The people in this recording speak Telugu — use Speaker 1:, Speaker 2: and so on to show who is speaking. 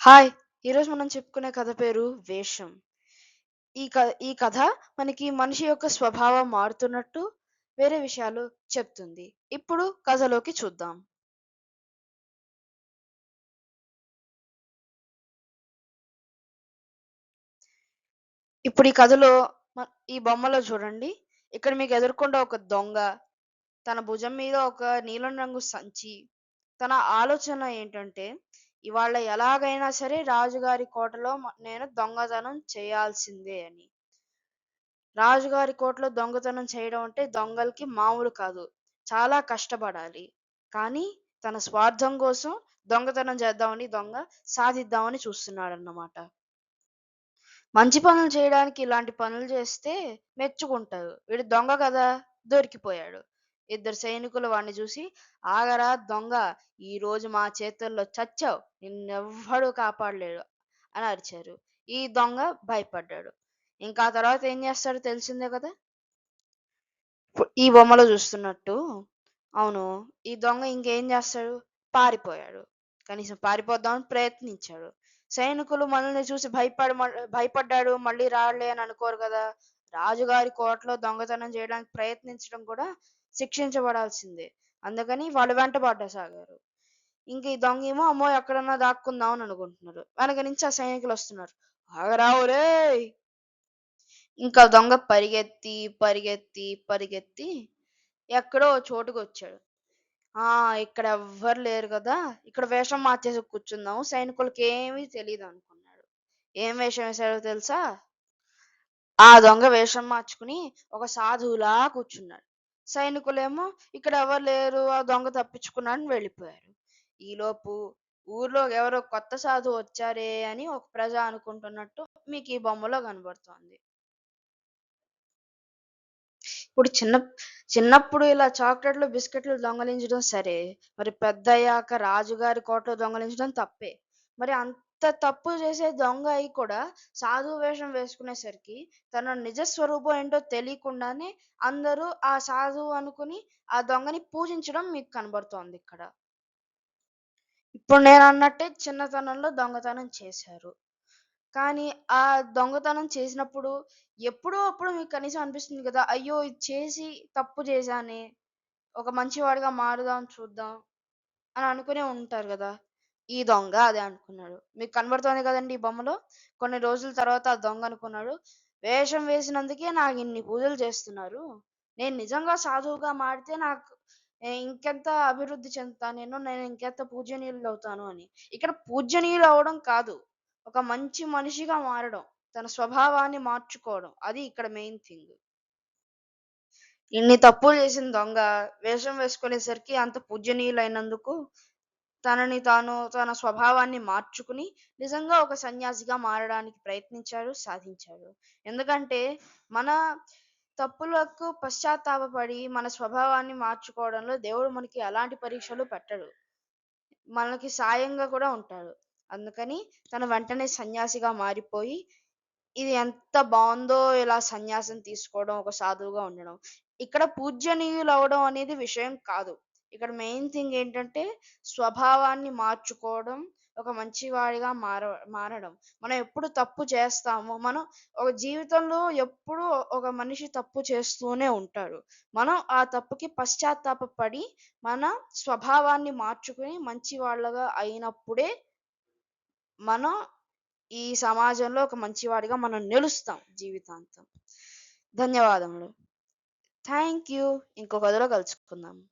Speaker 1: హాయ్! ఈరోజు మనం చెప్పుకునే కథ పేరు 'వేషం'. ఈ క ఈ కథ మనకి మనిషి యొక్క స్వభావం మారుతున్నట్టు వేరే విషయాలు చెప్తుంది. ఇప్పుడు కథలోకి చూద్దాం. ఇప్పుడు ఈ కథలో ఈ బొమ్మలో చూడండి. ఇక్కడ మీకు ఎదుర్కొండ ఒక దొంగ, తన భుజం మీద ఒక నీలం రంగు సంచి. తన ఆలోచన ఏంటంటే, ఇవాళ ఎలాగైనా సరే రాజుగారి కోటలో నేను దొంగతనం చేయాల్సిందే అని. రాజుగారి కోటలో దొంగతనం చేయడం అంటే దొంగలకి మామూలు కాదు. చాలా కష్టపడాలి. కానీ తన స్వార్థం కోసం దొంగతనం చేద్దామని దొంగ సాధిద్దామని చూస్తున్నాడు అన్నమాట మంచి పనులు చేయడానికి ఇలాంటి పనులు చేస్తే మెచ్చుకుంటారు. వీడు దొంగ కదా! దొరికిపోయాడు. ఇద్దరు సైనికులు వాడిని చూసి ఆగరా దొంగ! ఈరోజు మా చేతుల్లో చచ్చావు. నిన్నెవ్వడూ కాపాడలేడు అని అరిచారు. ఈ దొంగ భయపడ్డాడు. ఇంకా ఆ తర్వాత ఏం చేస్తాడో తెలిసిందే కదా! ఈ బొమ్మలో చూస్తున్నట్టు అవును. ఈ దొంగ ఇంకేం చేస్తాడు? పారిపోయాడు. కనీసం పారిపోద్దామని ప్రయత్నించాడు. సైనికులు మనల్ని చూసి భయపడ భయపడ్డాడు మళ్ళీ రాడులే అని అనుకోరు కదా! రాజుగారి కోటలో దొంగతనం చేయడానికి ప్రయత్నించడం కూడా శిక్షించబడాల్సిందే. అందుకని వాళ్ళు వెంటబడసాగారు. ఇంక ఈ దొంగ ఏమో అమ్మో! ఎక్కడన్నా దాక్కుందాం అని అనుకుంటున్నారు. వెనక నుంచి ఆ సైనికులు వస్తున్నారు. ఆగరా ఇంకా దొంగ పరిగెత్తి, పరిగెత్తి, పరిగెత్తి ఎక్కడో ఓ చోటుకొచ్చాడు. ఆ! ఇక్కడ ఎవ్వరు లేరు కదా! ఇక్కడ వేషం మార్చేసి కూర్చుందాం. సైనికులకేమీ అనుకున్నాడు ఏం వేషం వేశాడో తెలుసా? ఆ దొంగ వేషం మార్చుకుని ఒక సాధువులా కూర్చున్నాడు. సైనికులేమో ఇక్కడ ఎవరు లేరు ఆ దొంగ తప్పించుకున్నాడని వెళ్ళిపోయారు. ఈలోపు ఊర్లో ఎవరో కొత్త సాధువు వచ్చారే అని ఒక ప్రజ అనుకుంటున్నట్టు మీకు ఈ బొమ్మలో కనబడుతోంది. ఇప్పుడు చిన్న చిన్నప్పుడు ఇలా చాక్లెట్లు, బిస్కెట్లు దొంగలించడం సరే. మరి పెద్దయ్యాక రాజుగారి కోటలో దొంగలించడం తప్పే. మరి అంత తప్పు చేసే దొంగ అయి కూడా సాధువు వేషం వేసుకునేసరికి తన నిజ స్వరూపం ఏంటో తెలియకుండానే అందరూ ఆ సాధువు అనుకుని ఆ దొంగని పూజించడం మీకు కనబడుతోంది ఇక్కడ. ఇప్పుడు నేను అన్నట్టే చిన్నతనంలో దొంగతనం చేశారు. కానీ ఆ దొంగతనం చేసినప్పుడు ఎప్పుడో అప్పుడు మీకు కనీసం అనిపిస్తుంది కదా! అయ్యో! ఇది చేసి తప్పు చేశానే. ఒక మంచివాడిగా మారుదాం చూద్దాం అని అనుకునే ఉంటారు కదా ఈ దొంగ అదే అనుకున్నాడు. మీకు కనబడుతోంది కదండీ ఈ బొమ్మలో. కొన్ని రోజుల తర్వాత ఆ దొంగ అనుకున్నాడు. వేషం వేసినందుకే నాకిన్ని పూజలు చేస్తున్నారు. నేను నిజంగా సాధువుగా మారితే నాకు ఎ ఇంకెంత అభివృద్ధి చెందుతాను నేను. నేను ఇంకెంత పూజనీయుడినవుతాను అని. ఇక్కడ పూజ్యనీయులవ్వడం కాదు. ఒక మంచి మనిషిగా మారడం. తన స్వభావాన్ని మార్చుకోవడం. అది ఇక్కడ మెయిన్ థింగ్. ఇన్ని తప్పులు చేసిన దొంగ వేషం వేసుకునేసరికి అంత పూజ్యనీయులైనందుకు తనని తాను తన స్వభావాన్ని మార్చుకుని నిజంగా ఒక సన్యాసిగా మారడానికి ప్రయత్నించాడు. సాధించాడు. ఎందుకంటే మన తప్పులకు పశ్చాత్తాపడి మన స్వభావాన్ని మార్చుకోవడంలో దేవుడు మనకి ఎలాంటి పరీక్షలు పెట్టడు. మనకి సాయంగా కూడా ఉంటాడు. అందుకని తన వెంటనే సన్యాసిగా మారిపోయి ఇది ఎంత బాగుందో ఇలా సన్యాసం తీసుకోవడం, ఒక సాధువుగా ఉండడం. ఇక్కడ పూజ్యనీయులవ్వడం అనేది విషయం కాదు. ఇక్కడ మెయిన్ థింగ్ ఏంటంటే స్వభావాన్ని మార్చుకోవడం, ఒక మంచివాడిగా మార మారడం. మనం ఎప్పుడు తప్పు చేస్తామో మనం ఒక జీవితంలో ఎప్పుడు ఒక మనిషి తప్పు చేస్తూనే ఉంటాడు. మనం ఆ తప్పుకి పశ్చాత్తాపడి మన స్వభావాన్ని మార్చుకుని మంచివాళ్ళగా అయినప్పుడే మనం ఈ సమాజంలో ఒక మంచివాడిగా మనం నిలుస్తాం జీవితాంతం. ధన్యవాదములు. Thank you. ఇంకో కథలో కలుసుకుందాము